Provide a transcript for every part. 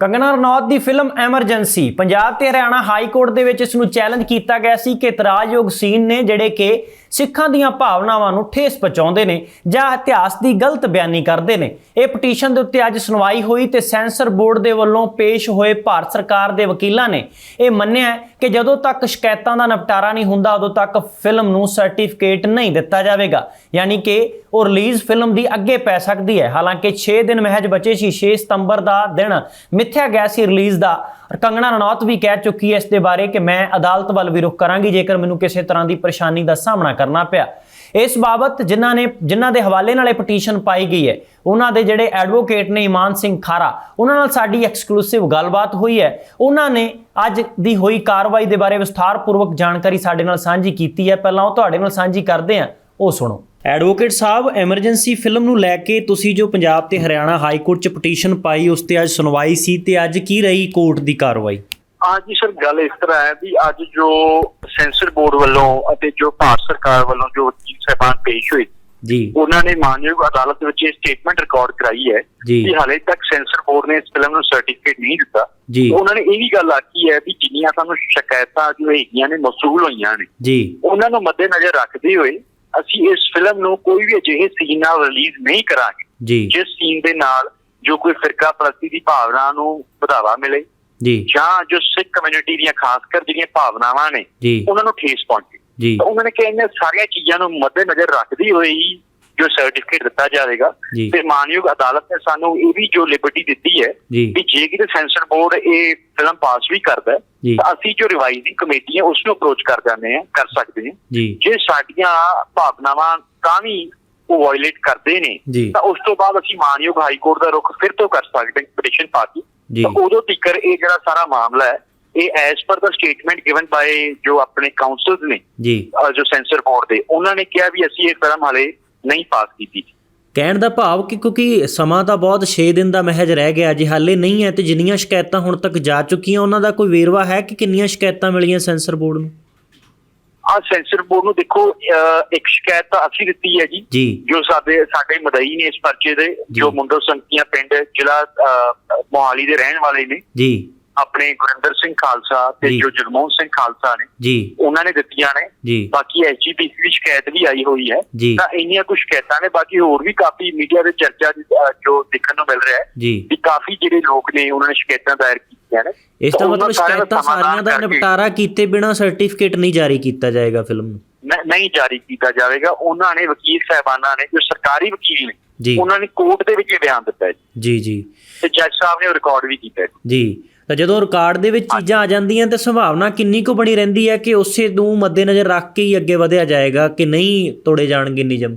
ਕੰਗਨਾ ਰਣੌਤ ਦੀ film emergency. Punjab ਤੇ Haryana high court ਦੇ ਵਿੱਚ ਇਸ ਨੂੰ ਚੈਲੰਜ ਕੀਤਾ ਗਿਆ ਸੀ ਕਿ ਇਤਰਾਜ਼ਯੋਗ ਸੀਨ ਨੇ ਜਿਹੜੇ ਕਿ ਸਿੱਖਾਂ ਦੀਆਂ ਭਾਵਨਾਵਾਂ ਨੂੰ ਠੇਸ ਪਹੁੰਚਾਉਂਦੇ ਨੇ ਜਾਂ ਇਤਿਹਾਸ ਦੀ ਗਲਤ ਬਿਆਨੀ ਕਰਦੇ ਨੇ। ਇਹ ਪਟੀਸ਼ਨ ਦੇ ਉੱਤੇ ਅੱਜ ਸੁਣਵਾਈ ਹੋਈ ਤੇ ਸੈਂਸਰ ਬੋਰਡ ਦੇ ਵੱਲੋਂ ਪੇਸ਼ ਹੋਏ ਭਾਰਤ ਸਰਕਾਰ ਦੇ ਵਕੀਲਾਂ ਨੇ ਇਹ ਮੰਨਿਆ ਕਿ ਜਦੋਂ ਤੱਕ ਸ਼ਿਕਾਇਤਾਂ ਦਾ ਨਿਪਟਾਰਾ ਨਹੀਂ ਹੁੰਦਾ, ਉਦੋਂ ਤੱਕ ਫਿਲਮ ਨੂੰ ਸਰਟੀਫਿਕੇਟ ਨਹੀਂ ਦਿੱਤਾ ਜਾਵੇਗਾ। ਯਾਨੀ ਕਿ ਉਹ ਰਿਲੀਜ਼ ਫਿਲਮ ਦੀ ਅੱਗੇ ਪੈ ਸਕਦੀ ਹੈ। ਹਾਲਾਂਕਿ 6 ਦਿਨ ਮਹਿਜ ਬਚੇ ਸੀ 6 ਸਤੰਬਰ ਦਾ ਦਿਨ ਮਿੱਥਿਆ ਗਿਆ ਸੀ ਰਿਲੀਜ਼ ਦਾ। ਕੰਗਣਾ ਰਣੌਤ ਵੀ ਕਹਿ ਚੁੱਕੀ ਹੈ ਇਸ ਦੇ ਬਾਰੇ ਕਿ ਮੈਂ ਅਦਾਲਤ ਵੱਲ ਵੀ ਰੁਖ ਕਰਾਂਗੀ, ਜੇਕਰ ਮੈਨੂੰ ਕਿਸੇ ਤਰ੍ਹਾਂ ਦੀ ਪਰੇਸ਼ਾਨੀ ਦਾ ਸਾਹਮਣਾ ਕਰਨਾ ਪਿਆ। ਇਸ ਬਾਬਤ ਜਿਨ੍ਹਾਂ ਨੇ ਜਿਨ੍ਹਾਂ ਦੇ ਹਵਾਲੇ ਨਾਲ ਇਹ ਪਟੀਸ਼ਨ ਪਾਈ ਗਈ ਹੈ, ਉਹਨਾਂ ਦੇ ਜਿਹੜੇ ਐਡਵੋਕੇਟ ਨੇ ਇਮਾਨ ਸਿੰਘ ਖਾਰਾ, ਉਹਨਾਂ ਨਾਲ ਸਾਡੀ ਐਕਸਕਲੂਸਿਵ ਗੱਲਬਾਤ ਹੋਈ ਹੈ। ਉਹਨਾਂ ਨੇ ਅੱਜ ਦੀ ਹੋਈ ਕਾਰਵਾਈ ਦੇ ਬਾਰੇ ਵਿਸਥਾਰਪੂਰਵਕ ਜਾਣਕਾਰੀ ਸਾਡੇ ਨਾਲ ਸਾਂਝੀ ਕੀਤੀ ਹੈ। ਪਹਿਲਾਂ ਉਹ ਤੁਹਾਡੇ ਨਾਲ ਸਾਂਝੀ ਕਰਦੇ ਹਾਂ, ਉਹ ਸੁਣੋ। ਐਡਵੋਕੇਟ ਸਾਹਿਬ ਐਮਰਜੈਂਸੀ ਫਿਲਮ ਨੂੰ ਲੈ ਕੇ ਤੁਸੀਂ ਜੋ ਪੰਜਾਬ ਤੇ ਹਰਿਆਣਾ ਹਾਈ ਕੋਰਟ 'ਚ ਪਟੀਸ਼ਨ ਪਾਈ, ਉਸ ਤੇ ਅੱਜ ਸੁਣਵਾਈ ਸੀ ਤੇ ਅੱਜ ਕੀ ਰਹੀ ਕੋਰਟ ਦੀ ਕਾਰਵਾਈ? ਹਾਂ ਜੀ ਸਰ ਗੱਲ ਇਸ ਤਰ੍ਹਾਂ ਹੈ ਵੀ ਅੱਜ ਜੋ ਸੈਂਸਰ ਬੋਰਡ ਵੱਲੋਂ ਅਤੇ ਜੋ ਭਾਰਤ ਸਰਕਾਰ ਵੱਲੋਂ ਜੋ ਵਕੀਲ ਸਾਹਿਬਾਨ ਪੇਸ਼ ਹੋਏ ਜੀ ਉਹਨਾਂ ਨੇ ਮਾਨਯੋਗ ਅਦਾਲਤ ਵਿੱਚ ਇਹ ਸਟੇਟਮੈਂਟ ਰਿਕਾਰਡ ਕਰਾਈ ਹੈ। ਕਿ ਹਾਲੇ ਤੱਕ ਸੈਂਸਰ ਬੋਰਡ ਨੇ ਇਸ ਫਿਲਮ ਨੂੰ ਸਰਟੀਫਿਕੇਟ ਨਹੀਂ ਦਿੱਤਾ ਜੀ। ਉਹਨਾਂ ਨੇ ਇਹ ਵੀ ਗੱਲ ਆਖੀ ਹੈ ਵੀ ਜਿੰਨੀਆਂ ਸਾਨੂੰ ਸ਼ਿਕਾਇਤਾਂ ਜੋ ਹੈਗੀਆਂ ਨੇ ਮਸੂਲ ਹੋਈਆਂ ਨੇ ਜੀ ਉਹਨਾਂ ਨੂੰ ਮੱਦੇਨਜ਼ਰ ਰੱਖਦੇ ਹੋਏ ਅਸੀਂ ਇਸ ਫਿਲਮ ਨੂੰ ਕੋਈ ਵੀ ਅਜਿਹੇ ਸੀਨ ਨਾਲ ਰਿਲੀਜ਼ ਨਹੀਂ ਕਰਾਂਗੇ ਜਿਸ ਸੀਨ ਦੇ ਨਾਲ ਜੋ ਕੋਈ ਫਿਰਕਾ ਪ੍ਰਸਤੀ ਦੀ ਭਾਵਨਾ ਨੂੰ ਵਧਾਵਾ ਮਿਲੇ ਜੀ ਜਾਂ ਜੋ ਸਿੱਖ ਕਮਿਊਨਿਟੀ ਦੀਆਂ ਖਾਸ ਕਰ ਜਿਹੜੀਆਂ ਭਾਵਨਾਵਾਂ ਨੇ ਉਹਨਾਂ ਨੂੰ ਠੇਸ ਪਹੁੰਚੇ ਜੀ ਤਾਂ ਉਹਨਾਂ ਨੇ ਕਿਹਾ ਇਹਨਾਂ ਸਾਰੀਆਂ ਚੀਜ਼ਾਂ ਨੂੰ ਮੱਦੇਨਜ਼ਰ ਰੱਖਦੇ ਹੋਏ ਹੀ ਜੋ ਸਰਟੀਫਿਕੇਟ ਦਿੱਤਾ ਜਾਵੇਗਾ। ਤੇ ਮਾਨਯੋਗ ਅਦਾਲਤ ਨੇ ਸਾਨੂੰ ਇਹ ਵੀ ਜੋ ਲਿਬਰਟੀ ਦਿੱਤੀ ਹੈ। ਵੀ ਜੇ ਕਿਤੇ ਸੈਂਸਰ ਬੋਰਡ ਇਹ ਫਿਲਮ ਪਾਸ ਵੀ ਕਰਦਾ। ਤਾਂ ਅਸੀਂ ਜੋ ਰਿਵਾਈਜ਼ਿੰਗ ਕਮੇਟੀ ਹੈ ਉਸ ਨੂੰ ਅਪਰੋਚ ਕਰ ਜਾਂਦੇ ਹਾਂ ਕਰ ਸਕਦੇ ਹਾਂ ਜੀ ਸਾਡੀਆਂ ਭਾਵਨਾਵਾਂ ਤਾਂ ਵੀ ਉਹ ਵਾਇਲੇਟ ਕਰਦੇ ਨੇ। ਤਾਂ ਉਸ ਤੋਂ ਬਾਅਦ ਅਸੀਂ ਮਾਨਯੋਗ ਹਾਈ ਕੋਰਟ ਦਾ ਰੁਖ ਫਿਰ ਤੋਂ ਕਰ ਸਕਦੇ ਹਾਂ ਪਟੀਸ਼ਨ ਪਾ ਕੇ ਜੀ। ਉਦੋਂ ਤੀਕਰ ਇਹ ਜਿਹੜਾ ਸਾਰਾ ਮਾਮਲਾ ਹੈ ਇਹ ਐਸ ਪਰ ਦਾ ਸਟੇਟਮੈਂਟ ਗਿਵਨ ਬਾਈ ਜੋ ਆਪਣੇ ਕਾਉਂਸਲਸ ਨੇ ਜੀ। ਜੋ ਸੈਂਸਰ ਬੋਰਡ ਦੇ ਉਹਨਾਂ ਨੇ ਕਿਹਾ ਵੀ ਅਸੀਂ ਇਹ ਫਿਲਮ ਹਾਲੇ ਨਹੀਂ ਪਾਸ ਕੀਤੀ। ਕਹਿਣ ਦਾ ਭਾਵ ਕਿ ਕਿਉਂਕਿ ਸਮਾਂ ਤਾਂ ਬਹੁਤ 6 ਦਿਨ ਦਾ ਮਹਿਜ ਰਹਿ ਗਿਆ ਜੇ ਹਾਲੇ ਨਹੀਂ ਹੈ ਤੇ ਜਿੰਨੀਆਂ ਸ਼ਿਕਾਇਤਾਂ ਹੁਣ ਤੱਕ ਜਾ ਚੁੱਕੀਆਂ ਉਹਨਾਂ ਦਾ ਕੋਈ ਵੇਰਵਾ ਹੈ ਕਿ ਕਿੰਨੀਆਂ ਸ਼ਿਕਾਇਤਾਂ ਮਿਲੀਆਂ ਸੈਂਸਰ ਬੋਰਡ ਨੂੰ? ਆ ਸੈਂਸਰ ਬੋਰਡ ਨੂੰ ਦੇਖੋ ਇੱਕ ਸ਼ਿਕਾਇਤ ਤਾਂ ਅਸੀਂ ਦਿੱਤੀ ਹੈ ਜੀ ਜੀ। ਸਾਡੇ ਸਾਡੇ ਮਦਈ ਨੇ ਇਸ ਪਰਚੇ ਦੇ ਜੋ। ਮੁੰਡੋ ਸੰਕੀਆਂ ਪਿੰਡ ਜ਼ਿਲ੍ਹਾ ਮੋਹਾਲੀ ਦੇ ਰਹਿਣ ਵਾਲੇ ਨੇ। ਜੀ। ਆਪਣੇ ਗੁਰਿੰਦਰ ਸਿੰਘ ਖਾਲਸਾ ਤੇ ਜੀ। ਜਗਮੋਹਨ ਸਿੰਘ ਖਾਲਸਾ ਨੇ ਜੀ। ਉਹਨਾਂ ਨੇ ਦਿੱਤੀਆਂ ਨੇ। ਜੀ। ਬਾਕੀ ਐਸਜੀਪੀਸੀ ਦੀ ਸ਼ਿਕਾਇਤ ਵੀ ਆਈ ਹੋਈ ਹੈ। ਤਾਂ ਇੰਨੀਆਂ ਕੁਝ ਸ਼ਿਕਾਇਤਾਂ ਨੇ ਬਾਕੀ ਹੋਰ ਵੀ ਕਾਫੀ ਮੀਡੀਆ ਦੇ ਚਰਚਾ ਜੋ ਦੇਖਣ ਨੂੰ ਮਿਲ ਰਿਹਾ ਹੈ ਵੀ ਕਾਫੀ ਜਿਹੜੇ ਲੋਕ ਨੇ ਉਹਨਾਂ ਨੇ ਸ਼ਿਕਾਇਤਾਂ ਦਾਇਰ ਕੀਤੀਆਂ। ਨੇ। ਇਸ ਦਾ ਮਤਲਬ ਸ਼ਿਕਾਇਤਾਂ ਸਾਰੀਆਂ ਦਾ ਨਿਪਟਾਰਾ ਕੀਤੇ ਬਿਨਾ ਸਰਟੀਫਿਕੇਟ ਨਹੀਂ ਜਾਰੀ ਕੀਤਾ ਜਾਏਗਾ ਫਿਲਮ ਨੂੰ। ਨਹੀਂ ਜਾਰੀ ਕੀਤਾ ਜਾਵੇਗਾ। ਉਹਨਾਂ ਨੇ ਵਕੀਲ ਸਾਹਿਬਾਨਾਂ ਨੇ ਜੋ ਸਰਕਾਰੀ ਵਕੀਲ। ਨੇ ਉਹਨਾਂ ਨੇ ਕੋਰਟ ਦੇ ਵਿੱਚ ਇਹ ਬਿਆਨ ਦਿੱਤਾ ਜੀ। ਜੀ ਤੇ ਜੱਜ ਸਾਹਿਬ ਨੇ ਰਿਕਾਰਡ ਵੀ ਕੀਤਾ ਜੀ। ਤਾਂ ਜਦੋਂ ਰਿਕਾਰਡ ਦੇ ਵਿੱਚ ਚੀਜ਼ਾਂ ਆ ਜਾਂਦੀਆਂ ਤਾਂ ਸੰਭਾਵਨਾ ਕਿੰਨੀ ਕੁ ਬਣੀ ਰਹਿੰਦੀ ਹੈ ਕਿ ਉਸੇ ਨੂੰ ਮੱਦੇਨਜ਼ਰ ਰੱਖ ਕੇ ਹੀ ਅੱਗੇ ਵਧਿਆ ਜਾਏਗਾ ਕਿ ਨਹੀਂ ਤੋੜੇ ਜਾਣਗੇ ਨਿਯਮ?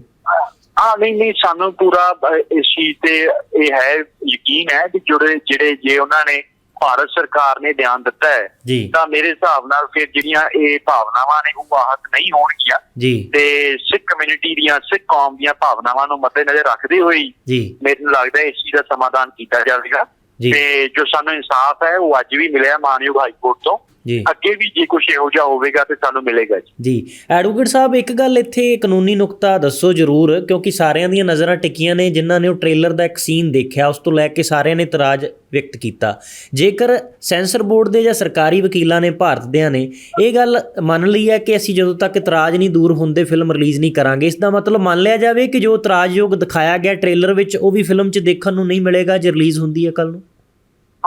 ਹਾਂ ਨਹੀਂ ਨਹੀਂ ਸਾਨੂੰ ਪੂਰਾ ਇਸ ਚੀਜ਼ ਤੇ ਇਹ ਹੈ ਯਕੀਨ ਹੈ ਕਿ ਜਿਹੜੇ ਜਿਹੜੇ ਜੇ ਉਹਨਾਂ ਨੇ ਭਾਰਤ ਸਰਕਾਰ ਨੇ ਬਿਆਨ ਦਿੱਤਾ ਹੈ ਤਾਂ ਮੇਰੇ ਹਿਸਾਬ ਨਾਲ ਫਿਰ ਜਿਹੜੀਆਂ ਇਹ ਭਾਵਨਾਵਾਂ ਨੇ ਉਹ ਆਹਤ ਨਹੀਂ ਹੋਣਗੀਆਂ। ਤੇ ਸਿੱਖ ਕਮਿਊਨਿਟੀ ਦੀਆਂ ਸਿੱਖ ਕੌਮ ਦੀਆਂ ਭਾਵਨਾਵਾਂ ਨੂੰ ਮੱਦੇਨਜ਼ਰ ਰੱਖਦੇ ਹੋਏ ਮੈਨੂੰ ਲੱਗਦਾ ਇਸ ਚੀਜ਼ ਦਾ ਸਮਾਧਾਨ ਕੀਤਾ ਜਾਵੇਗਾ। ਤੇ ਜੋ ਸਾਨੂੰ ਇਨਸਾਫ ਹੈ ਉਹ ਅੱਜ ਵੀ ਮਿਲਿਆ ਮਾਨਯੋਗ ਹਾਈ ਕੋਰਟ ਤੋਂ। ਜੀ। ਅੱਗੇ ਵੀ ਜੇ ਕੁਝ ਇਹੋ ਜਿਹਾ ਹੋਵੇਗਾ ਤੇ ਸਾਨੂੰ ਮਿਲੇਗਾ ਜੀ। ਜੀ। ਐਡਵੋਕੇਟ ਸਾਹਿਬ ਇੱਕ ਗੱਲ ਇੱਥੇ ਕਾਨੂੰਨੀ ਨੁਕਤਾ ਦੱਸੋ ਜਰੂਰ ਕਿਉਂਕਿ ਸਾਰਿਆਂ ਦੀਆਂ ਨਜ਼ਰਾਂ ਟਿਕੀਆਂ ਨੇ ਜਿਨ੍ਹਾਂ ਨੇ ਉਹ ਟ੍ਰੇਲਰ ਦਾ ਇੱਕ ਸੀਨ ਦੇਖਿਆ ਉਸ ਤੋਂ ਲੈ ਕੇ ਸਾਰਿਆਂ ਨੇ ਇਤਰਾਜ਼ ਵਿਅਕਤ ਕੀਤਾ। ਜੇਕਰ ਸੈਂਸਰ ਬੋਰਡ ਦੇ ਜਾਂ ਸਰਕਾਰੀ ਵਕੀਲਾਂ ਨੇ ਭਾਰਤ ਦਿਆਂ ਨੇ ਇਹ ਗੱਲ ਮੰਨ ਲਈ ਹੈ ਕਿ ਅਸੀਂ ਜਦੋਂ ਤੱਕ ਇਤਰਾਜ਼ ਨਹੀਂ ਦੂਰ ਹੁੰਦੇ ਫਿਲਮ ਰਿਲੀਜ਼ ਨਹੀਂ ਕਰਾਂਗੇ। ਇਸ ਦਾ ਮਤਲਬ ਮੰਨ ਲਿਆ ਜਾਵੇ ਕਿ ਜੋ ਇਤਰਾਜ਼ਯੋਗ ਦਿਖਾਇਆ ਗਿਆ ਟ੍ਰੇਲਰ ਵਿੱਚ ਉਹ ਵੀ ਫਿਲਮ 'ਚ ਦੇਖਣ ਨੂੰ ਨਹੀਂ ਮਿਲੇਗਾ ਜੇ ਰਿਲੀਜ਼ ਹੁੰਦੀ ਹੈ ਕੱਲ ਨੂੰ।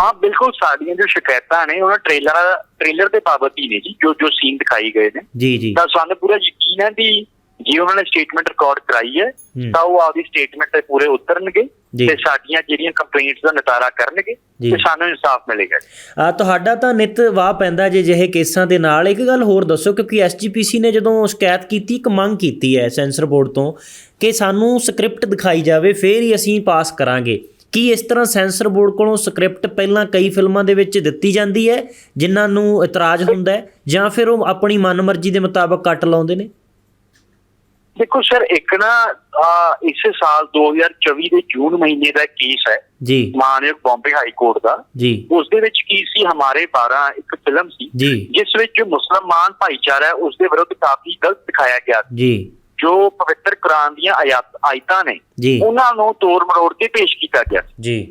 ਹਾਂ ਬਿਲਕੁਲ ਸਾਡੀਆਂ ਜੋ ਸ਼ਿਕਾਇਤਾਂ ਨੇ ਉਹਨਾਂ ਟ੍ਰੇਲਰ ਟ੍ਰੇਲਰ ਦੇ ਬਾਬਤ ਹੀ ਨੇ ਜੀ ਜੋ ਜੋ ਸੀਨ ਦਿਖਾਈ ਗਏ ਨੇ ਜੀ ਜੀ ਤਾਂ ਸਾਨੂੰ ਪੂਰਾ ਯਕੀਨ ਹੈ ਵੀ ਜੇ ਉਹਨਾਂ ਨੇ ਸਟੇਟਮੈਂਟ ਰਿਕਾਰਡ ਕਰਾਈ ਹੈ। ਤਾਂ ਉਹ ਆਪਦੀ ਸਟੇਟਮੈਂਟ ਤੇ ਪੂਰੇ ਉਤਰਨਗੇ। ਤੇ ਸਾਡੀਆਂ ਜਿਹੜੀਆਂ ਕੰਪਲੇਂਟਸ ਦਾ ਨਿਤਾਰਾ ਕਰਨਗੇ। ਤੇ ਸਾਨੂੰ ਇਨਸਾਫ ਮਿਲੇਗਾ ਆ ਤੁਹਾਡਾ ਤਾਂ ਨਿਤ ਵਾਹ ਪੈਂਦਾ ਜੇ ਜਿਹੇ ਕੇਸਾਂ ਦੇ ਨਾਲ ਇੱਕ ਗੱਲ ਹੋਰ ਦੱਸੋ ਕਿਉਂਕਿ ਐਸਜੀਪੀਸੀ ਨੇ ਜਦੋਂ ਸ਼ਿਕਾਇਤ ਕੀਤੀ ਇੱਕ ਮੰਗ ਕੀਤੀ ਹੈ ਸੈਂਸਰ ਬੋਰਡ ਤੋਂ ਕਿ ਸਾਨੂੰ ਸਕ੍ਰਿਪਟ ਦਿਖਾਈ ਜਾਵੇ ਫੇਰ ਹੀ ਅਸੀਂ ਪਾਸ ਕਰਾਂਗੇ ਕੀ ਇਸ ਤਰ੍ਹਾਂ ਸੈਂਸਰ ਬੋਰਡ ਕੋਲੋਂ ਸਕ੍ਰਿਪਟ ਪਹਿਲਾਂ ਕਈ ਫਿਲਮਾਂ ਦੇ ਵਿੱਚ ਦਿੱਤੀ ਜਾਂਦੀ ਹੈ ਜਿਨ੍ਹਾਂ ਨੂੰ ਇਤਰਾਜ਼ ਹੁੰਦਾ ਹੈ ਜਾਂ ਫਿਰ ਉਹ ਆਪਣੀ ਮਨਮਰਜ਼ੀ ਦੇ ਮੁਤਾਬਕ ਕੱਟ ਲਾਉਂਦੇ ਨੇ? ਦੇਖੋ ਸਰ ਇੱਕ ਨਾ ਇਸੇ ਸਾਲ 2024 ਦੇ ਜੂਨ ਮਹੀਨੇ ਦਾ ਕੇਸ ਹੈ। ਜੀ। ਮਾਨਯੋਗ ਬੰਬੇ ਹਾਈ ਕੋਰਟ ਦਾ। ਜੀ। ਉਸ ਦੇ ਵਿੱਚ ਕੀ ਸੀ? ਹਮਾਰੇ 12 ਇੱਕ ਫਿਲਮ ਸੀ। ਜਿਸ ਵਿੱਚ ਮੁਸਲਮਾਨ ਭਾਈਚਾਰਾ ਹੈ ਉਸ ਦੇ ਵਿਰੁੱਧ ਕਾਫੀ ਗਲਤ ਦਿਖਾਇਆ ਗਿਆ। ਜੀ। ਜੋ ਪਵਿੱਤਰ ਕੁਰਾਨ ਦੀਆਂ ਆਇਤ ਨੇ ਉਹਨਾਂ ਨੂੰ ਤੋੜ ਮਰੋੜ ਕੇ ਪੇਸ਼ ਕੀਤਾ ਗਿਆ।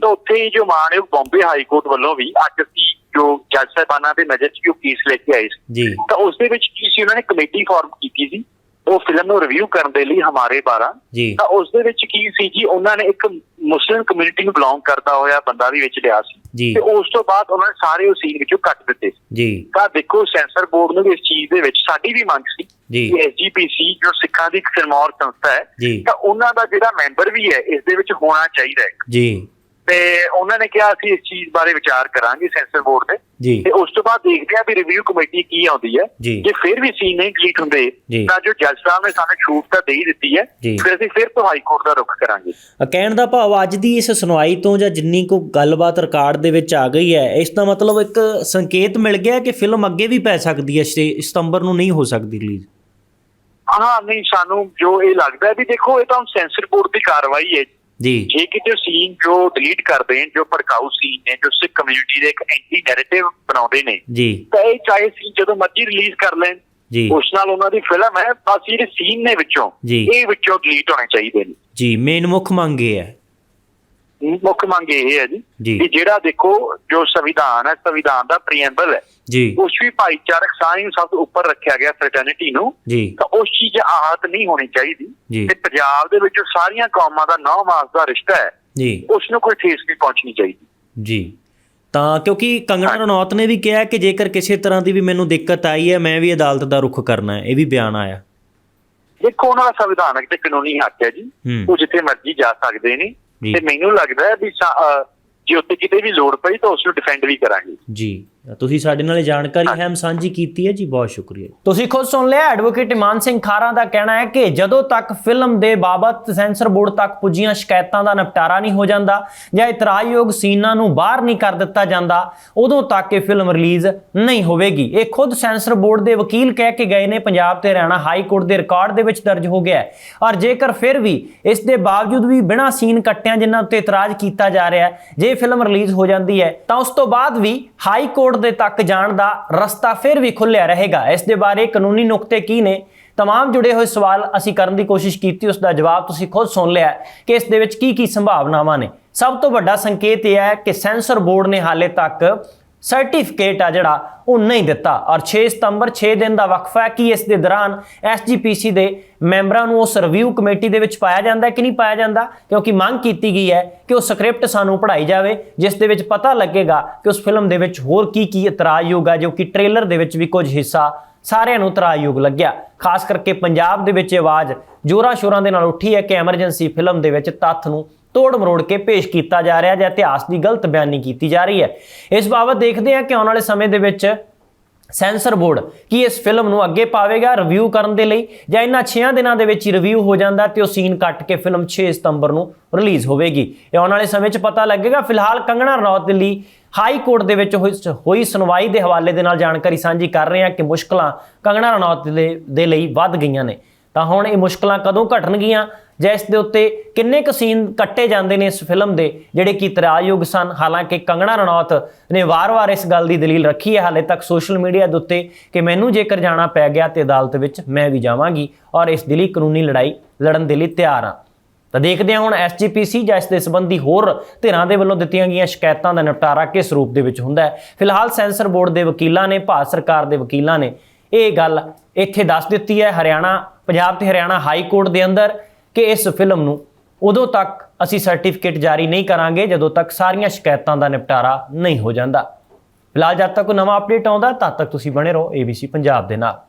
ਤਾਂ ਉੱਥੇ ਹੀ ਜੋ ਮਾਨਯੋਗ ਬੰਬੇ ਹਾਈ ਕੋਰਟ ਵੱਲੋਂ ਵੀ ਅੱਜ ਅਸੀਂ ਜੋ ਜੱਜ ਸਾਹਿਬਾਨਾਂ ਦੇ ਨਜ਼ਰ 'ਚ ਜੋ ਕੇਸ ਲੈ ਕੇ ਆਏ ਸੀ। ਤਾਂ ਉਸ ਦੇ ਵਿੱਚ ਕੀ ਸੀ ਉਹਨਾਂ ਨੇ ਕਮੇਟੀ ਫਾਰਮ ਕੀਤੀ ਸੀ। ਉਹ ਫਿਲਮ ਨੂੰ ਰਿਵਿਊ ਕਰਨ ਦੇ ਲਈ ਹਮਾਰੇ 12 ਜੀ। ਤਾਂ ਉਸ ਦੇ ਵਿੱਚ ਕੀ ਸੀ ਜੀ ਉਹਨਾਂ ਨੇ ਇੱਕ ਮੁਸਲਿਮ ਕਮਿਊਨਿਟੀ ਨੂੰ ਬਿਲੋਂਗ ਕਰਦਾ ਹੋਇਆ ਬੰਦਾ ਵੀ ਵਿੱਚ ਲਿਆ ਸੀ। ਤੇ ਉਸ ਤੋਂ ਬਾਅਦ ਉਹਨਾਂ ਨੇ ਸਾਰੇ ਉਹ ਸੀਨ ਵਿੱਚੋਂ ਕੱਟ ਦਿੱਤੇ ਸੀ। ਜੀ। ਤਾਂ ਦੇਖੋ ਸੈਂਸਰ ਬੋਰਡ ਨੂੰ ਵੀ ਇਸ ਚੀਜ਼ ਦੇ ਵਿੱਚ ਸਾਡੀ ਵੀ ਮੰਗ ਸੀ ਜੀ। ਐਸਜੀਪੀਸੀ ਜੋ ਸਿੱਖਾਂ ਦੀ ਇੱਕ ਸਿਰਮੌਰ ਸੰਸਥਾ ਹੈ ਤਾਂ ਉਹਨਾਂ ਦਾ ਜਿਹੜਾ ਮੈਂਬਰ ਵੀ ਹੈ ਇਸ ਦੇ ਵਿੱਚ ਹੋਣਾ ਚਾਹੀਦਾ ਹੈ। ਜੀ। ਤੇ ਉਹਨਾਂ ਨੇ ਕਿਹਾ ਅਸੀਂ ਇਸ ਚੀਜ਼ ਬਾਰੇ ਵਿਚਾਰ ਕਰਾਂਗੇ ਸੈਂਸਰ ਬੋਰਡ ਜੀ। ਤੇ ਉਸ ਤੋਂ ਬਾਅਦ ਦੇਖਦੇ ਆ ਵੀ ਰਿਵਿਊ ਕਮੇਟੀ ਕੀ ਆਉਂਦੀ ਹੈ। ਜੀ। ਫਿਰ ਵੀ ਸੀਨ ਨਹੀਂ ਡਿਲੀਟ ਹੁੰਦੇ। ਤਾਂ ਜੋ ਜੱਜ ਸਾਹਿਬ ਨੇ ਸਾਨੂੰ ਛੂਟ ਤਾਂ ਦੇ ਹੀ ਦਿੱਤੀ ਹੈ। ਫਿਰ ਅਸੀਂ ਫਿਰ ਤੋਂ ਹਾਈ ਕੋਰਟ ਦਾ ਰੁਖ ਕਰਾਂਗੇ। ਕਹਿਣ ਦਾ ਭਾਵ ਅੱਜ ਦੀ ਇਸ ਸੁਣਵਾਈ ਤੋਂ ਜਾਂ ਜਿੰਨੀ ਕੋ ਗੱਲਬਾਤ ਰਿਕਾਰਡ ਦੇ ਵਿੱਚ ਆ ਗਈ ਹੈ ਇਸ ਦਾ ਮਤਲਬ ਇੱਕ ਸੰਕੇਤ ਮਿਲ ਗਿਆ ਕਿ ਫਿਲਮ ਅੱਗੇ ਵੀ ਪੈ ਸਕਦੀ ਹੈ ਸਤੰਬਰ ਨੂੰ ਨਹੀਂ ਹੋ ਸਕਦੀ ਰਿਲੀਜ਼ ਹਾਂ ਨਹੀਂ ਸਾਨੂੰ ਜੋ ਇਹ ਲੱਗਦਾ ਵੀ ਦੇਖੋ ਇਹ ਤਾਂ ਸੈਂਸਰ ਬੋਰਡ ਦੀ ਕਾਰਵਾਈ ਹੈ ਜੀ। ਜੇ। ਕਿਤੇ ਸੀਨ ਜੋ ਡਿਲੀਟ ਕਰਦੇ ਨੇ ਜੋ ਭੜਕਾਊ ਸੀਨ ਨੇ ਜੋ ਸਿੱਖ ਕਮਿਊਨਿਟੀ ਦੇ ਇੱਕ ਐਂਟੀ ਨੈਰੇਟਿਵ ਬਣਾਉਂਦੇ ਨੇ ਜੀ। ਤਾਂ ਇਹ ਚਾਹੇ ਸੀ ਜਦੋਂ ਮਰਜ਼ੀ ਰਿਲੀਜ਼ ਕਰ ਲੈਣ ਜੀ। ਉਸ ਨਾਲ ਉਹਨਾਂ ਦੀ ਫਿਲਮ ਹੈ ਬਸ ਜਿਹੜੇ ਸੀਨ ਨੇ ਵਿੱਚੋਂ। ਇਹ ਵਿੱਚੋਂ ਡਿਲੀਟ ਹੋਣੇ ਚਾਹੀਦੇ ਨੇ। ਜੀ ਮੇਨ ਮੁੱਖ ਮੰਗ ਇਹ ਹੈ ਮੁੱਖ ਮੰਗ ਇਹ ਹੈ ਜੀ। ਕਿ ਜਿਹੜਾ ਦੇਖੋ ਜੋ ਸੰਵਿਧਾਨ ਹੈ ਸੰਵਿਧਾਨ ਦਾ ਪ੍ਰੀਐਮਬਲ ਹੈ ਜੀ। ਉਸ ਵੀ ਭਾਈਚਾਰਕ ਸਾਂਝ ਨੂੰ ਸਭ ਤੋਂ ਉੱਪਰ ਰੱਖਿਆ ਗਿਆ ਫਰਟਰਨਿਟੀ ਨੂੰ ਤਾਂ ਉਸ ਚੀਜ਼ ਆਹਤ ਨਹੀਂ ਹੋਣੀ ਚਾਹੀਦੀ। ਤੇ ਪੰਜਾਬ ਦੇ ਵਿੱਚ ਸਾਰੀਆਂ ਕੌਮਾਂ ਦਾ ਨੌ ਮਾਸ ਦਾ ਰਿਸ਼ਤਾ ਹੈ ਜੀ। ਉਸ ਨੂੰ ਕੋਈ ਠੇਸ ਨਹੀਂ ਪਹੁੰਚਣੀ ਚਾਹੀਦੀ। ਜੀ। ਤਾਂ ਕਿਉਂਕਿ ਕੰਗਨਾ ਰਣੌਤ ਨੇ ਵੀ ਕਿਹਾ ਕਿ ਜੇਕਰ ਕਿਸੇ ਤਰ੍ਹਾਂ ਦੀ ਵੀ ਮੈਨੂੰ ਦਿੱਕਤ ਆਈ ਹੈ ਮੈਂ ਵੀ ਅਦਾਲਤ ਦਾ ਰੁਖ ਕਰਨਾ ਹੈ ਇਹ ਵੀ ਬਿਆਨ ਆਇਆ। ਦੇਖੋ ਉਹਨਾਂ ਦਾ ਸੰਵਿਧਾਨਕ ਤੇ ਕਾਨੂੰਨੀ ਹੱਕ ਹੈ ਜੀ। ਉਹ ਜਿੱਥੇ ਮਰਜ਼ੀ ਜਾ ਸਕਦੇ ਨੇ। ਤੇ ਮੈਨੂੰ ਲੱਗਦਾ ਵੀ ਜੇ ਉੱਥੇ ਕਿਤੇ ਵੀ ਲੋੜ ਪਈ ਤਾਂ ਉਸ ਨੂੰ ਡਿਫੈਂਡ ਵੀ ਕਰਾਂਗੇ। ਜੀ। ਤੁਸੀਂ ਸਾਡੇ ਨਾਲ ਇਹ ਜਾਣਕਾਰੀ ਹੈਮ ਸਾਂਝੀ ਕੀਤੀ ਹੈ ਜੀ ਬਹੁਤ ਸ਼ੁਕਰੀਆ ਤੁਸੀਂ ਖੁਦ ਸੁਣ ਲਿਆ ਐਡਵੋਕੇਟ ਇਮਾਨ ਸਿੰਘ ਖਾਰਾ ਦਾ ਕਹਿਣਾ ਹੈ ਕਿ ਜਦੋਂ ਤੱਕ ਫਿਲਮ ਦੇ ਬਾਬਤ ਸੈਂਸਰ ਬੋਰਡ ਤੱਕ ਪੁੱਜੀਆਂ ਸ਼ਿਕਾਇਤਾਂ ਦਾ ਨਿਪਟਾਰਾ ਨਹੀਂ ਹੋ ਜਾਂਦਾ ਜਾਂ ਇਤਰਾਜ਼ਯੋਗ ਸੀਨਾਂ ਨੂੰ ਬਾਹਰ ਨਹੀਂ ਕਰ ਦਿੱਤਾ ਜਾਂਦਾ ਉਦੋਂ ਤੱਕ ਇਹ ਫਿਲਮ ਰਿਲੀਜ਼ ਨਹੀਂ ਹੋਵੇਗੀ। ਇਹ ਖੁਦ ਸੈਂਸਰ ਬੋਰਡ ਦੇ ਵਕੀਲ ਕਹਿ ਕੇ ਗਏ ਨੇ ਪੰਜਾਬ ਤੇ ਹਰਿਆਣਾ ਹਾਈ ਕੋਰਟ ਦੇ ਰਿਕਾਰਡ ਦੇ ਵਿੱਚ ਦਰਜ ਹੋ ਗਿਆ ਹੈ। ਔਰ ਜੇਕਰ ਫਿਰ ਵੀ ਇਸ ਦੇ ਬਾਵਜੂਦ ਵੀ ਬਿਨਾਂ ਸੀਨ ਕੱਟਿਆਂ ਜਿਨ੍ਹਾਂ ਉੱਤੇ ਇਤਰਾਜ਼ ਕੀਤਾ ਜਾ ਰਿਹਾ ਹੈ ਜੇ ਫਿਲਮ ਰਿਲੀਜ਼ ਹੋ ਜਾਂਦੀ ਹੈ ਤਾਂ ਉਸ ਤੋਂ ਬਾਅਦ ਵੀ ਹਾਈ ਕੋਰਟ ਦੇ ਤੱਕ ਜਾਣ ਦਾ ਰਸਤਾ ਫਿਰ ਵੀ ਖੁੱਲਿਆ ਰਹੇਗਾ ਇਸ ਦੇ ਬਾਰੇ ਕਾਨੂੰਨੀ ਨੁਕਤੇ ਕੀ ਨੇ तमाम ਜੁੜੇ ਹੋਏ ਸਵਾਲ ਅਸੀਂ ਕਰਨ ਦੀ ਕੋਸ਼ਿਸ਼ ਕੀਤੀ ਉਸ ਦਾ ਜਵਾਬ ਤੁਸੀਂ ਖੁਦ ਸੁਣ ਲਿਆ ਹੈ ਕਿ ਇਸ ਦੇ ਵਿੱਚ ਕੀ ਕੀ ਸੰਭਾਵਨਾਵਾਂ ਨੇ ਸਭ ਤੋਂ ਵੱਡਾ ਸੰਕੇਤ ਇਹ ਹੈ ਕਿ ਸੈਂਸਰ ਬੋਰਡ ਨੇ ਹਾਲੇ ਤੱਕ ਸਰਟੀਫਿਕੇਟ ਆ ਜਿਹੜਾ, ਉਹ ਨਹੀਂ ਦਿੱਤਾ। ਔਰ 6 ਸਤੰਬਰ 6 ਦਿਨ ਦਾ ਵਕਫਾ ਹੈ ਕਿ ਇਸ ਦੇ ਦੌਰਾਨ? ਐਸਜੀਪੀਸੀ ਦੇ ਮੈਂਬਰਾਂ ਨੂੰ ਉਸ ਰਿਵਿਊ ਕਮੇਟੀ ਦੇ ਵਿੱਚ ਪਾਇਆ ਜਾਂਦਾ ਕਿ ਨਹੀਂ ਪਾਇਆ ਜਾਂਦਾ? ਕਿਉਂਕਿ ਮੰਗ ਕੀਤੀ ਗਈ ਹੈ ਕਿ ਉਹ ਸਕ੍ਰਿਪਟ ਸਾਨੂੰ ਪੜ੍ਹਾਈ ਜਾਵੇ, ਜਿਸ ਦੇ ਵਿੱਚ ਪਤਾ ਲੱਗੇਗਾ ਕਿ ਉਸ ਫਿਲਮ ਦੇ ਵਿੱਚ ਹੋਰ ਕੀ ਕੀ ਇਤਰਾਜ਼ਯੋਗ ਹੈ ਜੋ ਕਿ ਟ੍ਰੇਲਰ ਦੇ ਵਿੱਚ ਵੀ ਕੁਝ ਹਿੱਸਾ ਸਾਰਿਆਂ ਨੂੰ ਇਤਰਾਜ਼ਯੋਗ ਲੱਗਿਆ। ਖਾਸ ਕਰਕੇ ਪੰਜਾਬ ਦੇ ਵਿੱਚ ਇਹ ਆਵਾਜ਼ ਜੋਰਾਂ ਸ਼ੋਰਾਂ ਦੇ ਨਾਲ ਉੱਠੀ ਹੈ ਕਿ ਐਮਰਜੈਂਸੀ ਫਿਲਮ ਦੇ ਵਿੱਚ ਤੱਥ ਨੂੰ ਤੋੜ ਮਰੋੜ ਕੇ ਪੇਸ਼ ਕੀਤਾ ਜਾ ਰਿਹਾ ਜਾਂ ਇਤਿਹਾਸ ਦੀ ਗਲਤ ਬਿਆਨੀ ਕੀਤੀ ਜਾ ਰਹੀ ਹੈ। ਇਸ ਬਾਬਤ ਦੇਖਦੇ ਹਾਂ ਕਿ ਆਉਣ ਵਾਲੇ ਸਮੇਂ ਦੇ ਵਿੱਚ ਸੈਂਸਰ ਬੋਰਡ ਕੀ ਇਸ ਫਿਲਮ ਨੂੰ ਅੱਗੇ ਪਾਵੇਗਾ ਰਿਵਿਊ ਕਰਨ ਦੇ ਲਈ ਜਾਂ ਇਹਨਾਂ 6 ਦਿਨਾਂ ਦੇ ਵਿੱਚ ਹੀ ਰਿਵਿਊ ਹੋ ਜਾਂਦਾ ਤੇ ਉਹ ਸੀਨ ਕੱਟ ਕੇ ਫਿਲਮ 6 ਸਤੰਬਰ ਨੂੰ ਰਿਲੀਜ਼ ਹੋਵੇਗੀ। ਇਹ ਆਉਣ ਵਾਲੇ ਸਮੇਂ 'ਚ ਪਤਾ ਲੱਗੇਗਾ। ਫਿਲਹਾਲ ਕੰਗਣਾ ਰਣੌਤ ਦੇ ਲਈ ਹਾਈ ਕੋਰਟ ਦੇ ਵਿੱਚ ਹੋਈ- ਹੋਈ ਸੁਣਵਾਈ ਦੇ ਹਵਾਲੇ ਦੇ ਨਾਲ ਜਾਣਕਾਰੀ ਸਾਂਝੀ ਕਰ ਰਹੇ ਹਾਂ ਕਿ ਮੁਸ਼ਕਲਾਂ ਕੰਗਣਾ ਰਣੌਤ ਦੇ ਦੇ ਲਈ ਵੱਧ ਗਈਆਂ ਨੇ। ਤਾਂ ਹੁਣ ਇਹ ਮੁਸ਼ਕਲਾਂ ਕਦੋਂ ਘਟਣਗੀਆਂ? ਜਾਂ ਇਸ ਦੇ ਉੱਤੇ ਕਿੰਨੇ ਕੁ ਸੀਨ ਕੱਟੇ ਜਾਂਦੇ ਨੇ ਇਸ ਫਿਲਮ ਦੇ, ਜਿਹੜੇ ਕਿ ਇਤਰਾਜ਼ਯੋਗ ਸਨ? ਹਾਲਾਂਕਿ ਕੰਗਣਾ ਰਣੌਤ ਨੇ ਵਾਰ-ਵਾਰ ਇਸ ਗੱਲ ਦੀ ਦਲੀਲ ਰੱਖੀ ਹੈ। ਹਾਲੇ ਤੱਕ ਸੋਸ਼ਲ ਮੀਡੀਆ ਦੇ ਉੱਤੇ ਕਿ ਮੈਨੂੰ ਜੇਕਰ ਜਾਣਾ ਪੈ ਗਿਆ ਤੇ ਅਦਾਲਤ ਵਿੱਚ ਮੈਂ ਵੀ ਜਾਵਾਂਗੀ ਔਰ ਇਸ ਦੇ ਲਈ ਕਾਨੂੰਨੀ ਲੜਾਈ ਲੜਨ ਦੇ ਲਈ ਤਿਆਰ ਹਾਂ। ਤਾਂ ਦੇਖਦੇ ਹਾਂ ਹੁਣ ਐਸਜੀਪੀਸੀ ਜਾਂ ਇਸ ਦੇ ਸੰਬੰਧੀ ਹੋਰ ਧਿਰਾਂ ਦੇ ਵੱਲੋਂ ਦਿੱਤੀਆਂ ਗਈਆਂ ਸ਼ਿਕਾਇਤਾਂ ਦਾ ਨਿਪਟਾਰਾ ਕਿਸ ਰੂਪ ਦੇ ਵਿੱਚ ਹੁੰਦਾ ਹੈ? ਫਿਲਹਾਲ ਸੈਂਸਰ ਬੋਰਡ ਦੇ ਵਕੀਲਾਂ ਨੇ, ਭਾਰਤ ਸਰਕਾਰ ਦੇ ਵਕੀਲਾਂ ਨੇ ਇਹ ਗੱਲ ਇੱਥੇ ਦੱਸ ਦਿੱਤੀ ਹੈ। ਹਰਿਆਣਾ, ਪੰਜਾਬ ਤੇ ਹਰਿਆਣਾ ਹਾਈ ਕੋਰਟ ਦੇ ਅੰਦਰ ਕਿ ਇਸ ਫਿਲਮ ਨੂੰ ਉਦੋਂ ਤੱਕ ਅਸੀਂ ਸਰਟੀਫਿਕੇਟ ਜਾਰੀ ਨਹੀਂ ਕਰਾਂਗੇ ਜਦੋਂ ਤੱਕ ਸਾਰੀਆਂ ਸ਼ਿਕਾਇਤਾਂ ਦਾ ਨਿਪਟਾਰਾ ਨਹੀਂ ਹੋ ਜਾਂਦਾ। ਫਿਲਹਾਲ ਜਦ ਤੱਕ ਕੋਈ ਨਵਾਂ ਅਪਡੇਟ ਆਉਂਦਾ, ਤਦ ਤੱਕ ਤੁਸੀਂ ਬਣੇ ਰਹੋ ABC ਪੰਜਾਬ ਦੇ ਨਾਲ।